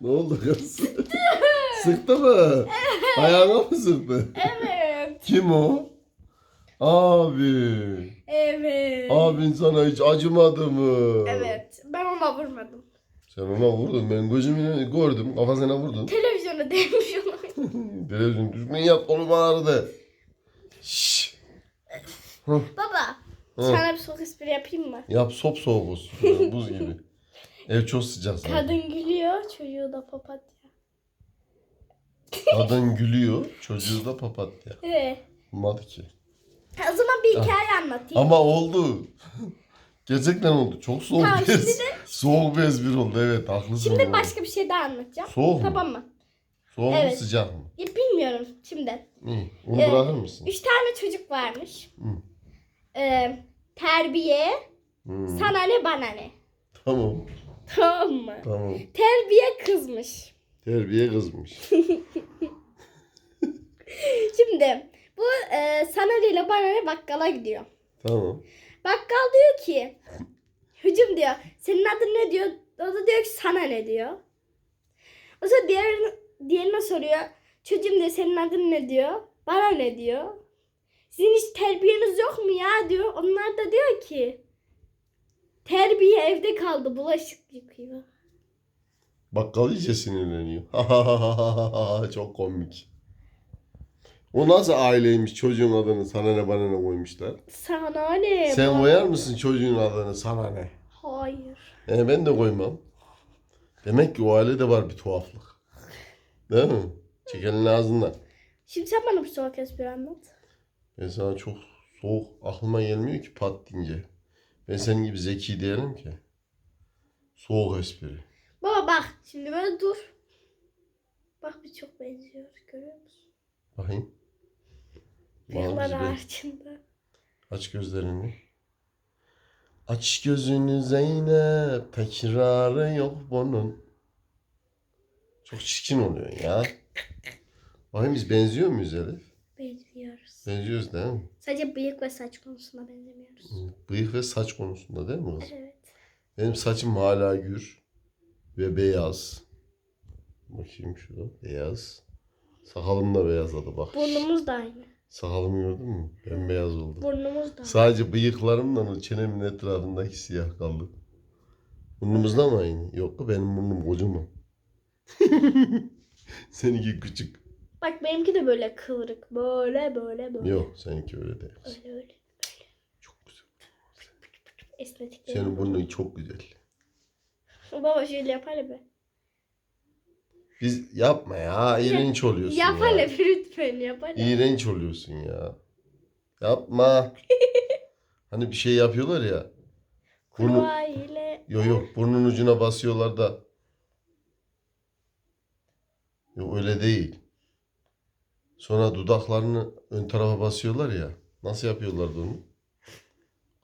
Ne oldu kız? Sıktı mı? Ayağına mı sıktı? Evet. Kim o? Abi. Evet. Abin sana hiç acımadı mı? Evet. Ben ona vurmadım. Sen ona vurdun. Ben gözümle gördüm. Kafasına vurdun. Televizyona değmiş ona. Televizyon düzgün yap kolum ağrıdı. Şşş. Baba. Hı. Sana bir soğuk espri yapayım mı? Yap sop soğuk olsun. Buz gibi. Ev çok sıcak zaten. Kadın gülüyor, çocuğu da papatya. Kadın gülüyor. Çocuğu da papatya. Evet. Olmadı ki. O zaman bir hikaye anlatayım. Ama oldu. Gerçekten oldu. Çok soğuk Tamam, bir şimdi de- Soğuk bir espri oldu. Evet haklısın. Şimdi bu. başka bir şey daha anlatacağım. Soğuk mu? Tamam mı? Soğuk mu Evet. sıcak mı? Ya bilmiyorum şimdi. İyi. Onu Evet. bırakır mısın? Üç tane çocuk varmış. Hı. Ee, terbiye, Hmm. sana ne bana ne. Tamam. Tamam mı? Tamam. Terbiye kızmış. Terbiye kızmış. Şimdi bu e, sana ne ile bana ne bakkala gidiyor. Tamam. Bakkal diyor ki hücum diyor. Senin adın ne diyor? O da diyor ki sana ne diyor. O zaman diğer, diğerine soruyor. Çocuğum diyor senin adın ne diyor? Bana ne diyor? Sizin hiç terbiyeniz yok mu ya diyor. Onlar da diyor ki terbiye evde kaldı bulaşık yıkıyor. Bakkal iyice sinirleniyor. Çok komik. O nasıl aileymiş çocuğun adını sana ne bana ne koymuşlar? Sana ne? Sen bana- koyar mısın çocuğun adını sana ne? Hayır. E ben de koymam. Demek ki o ailede var bir tuhaflık. Değil mi? Çekenin ağzından. Şimdi sen bana bir soğuk espri anlat. Ben sana çok soğuk aklıma gelmiyor ki pat deyince. Ben senin gibi zeki değilim ki. Soğuk espri. Baba bak şimdi böyle dur. Bak biz çok benziyoruz görüyor musun? Bakayım. Ben- harcında. Aç gözlerini. Aç gözünü Zeynep. Tekrarı yok bunun. Çok çirkin oluyor ya. Bakayım biz benziyor muyuz Elif? Benziyoruz. Benziyoruz değil mi? Sadece bıyık ve saç konusunda benzemiyoruz. Bıyık ve saç konusunda değil mi kız? Evet. Benim saçım hala gür ve beyaz. Bakayım şurada beyaz. Sakalım da beyazladı bak. Burnumuz da aynı. Sakalımı gördün mü? Bembeyaz oldu. Burnumuz da. Sadece bıyıklarımla o çenemin etrafındaki siyah kaldı. Burnumuz da mı aynı? Yok benim burnum kocaman. Seninki küçük. Bak benimki de böyle kıvrık. Böyle böyle böyle. Yok seninki öyle değil. Öyle öyle. Çok güzel. Estetik. Senin burnun çok güzel. Baba şöyle yap hele be. Biz yapma ya. İğrenç oluyorsun Yap ya. hele lütfen yap hele. İğrenç oluyorsun ya. Yapma. hani bir şey yapıyorlar ya. Burnu, Kurbağa ile. yok yok burnun ucuna basıyorlar da. Yok öyle değil. Sonra dudaklarını ön tarafa basıyorlar ya. Nasıl yapıyorlardı onu?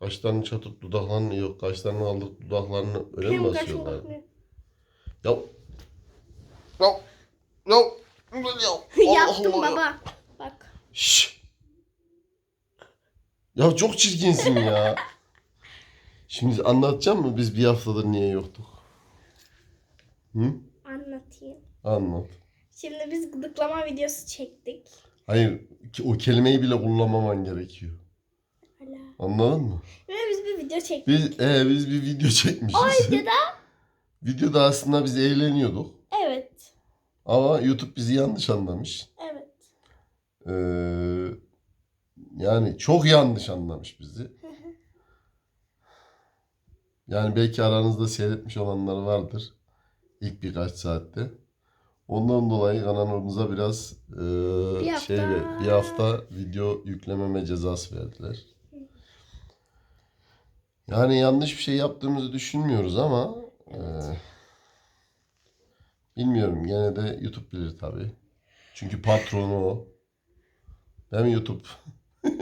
Kaşlarını çatıp dudaklarını yok kaşlarını aldık dudaklarını öyle mi basıyorlar? Ya. Ya. Ya. Ya. Yaptım Allah baba. Bak. Şşş. Ya çok çirkinsin ya. Şimdi anlatacağım mı biz bir haftadır niye yoktuk? Hı? Anlatayım. Anlat. Şimdi biz gıdıklama videosu çektik. Hayır o kelimeyi bile kullanmaman gerekiyor. Hala. Anladın mı? Ve biz bir video çektik. Biz ee, biz bir video çekmişiz. O videoda Videoda aslında biz eğleniyorduk. evet. Ama YouTube bizi yanlış anlamış. Evet. Ee, yani çok yanlış anlamış bizi. Yani belki aranızda seyretmiş olanlar vardır. İlk birkaç saatte. Ondan dolayı kanalımıza biraz e, Bir hafta. şey ve- bir hafta video yüklememe cezası verdiler. Yani yanlış bir şey yaptığımızı düşünmüyoruz ama e, bilmiyorum gene de YouTube bilir tabii. Çünkü patronu o. Mi YouTube?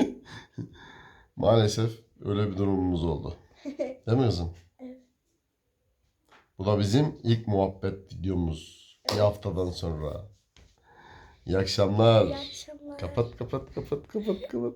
Maalesef öyle bir durumumuz oldu. Değil mi kızım? Evet. Bu da bizim ilk muhabbet videomuz. Bir haftadan sonra. İyi akşamlar. İyi akşamlar. Kapat kapat kapat kapat kapat.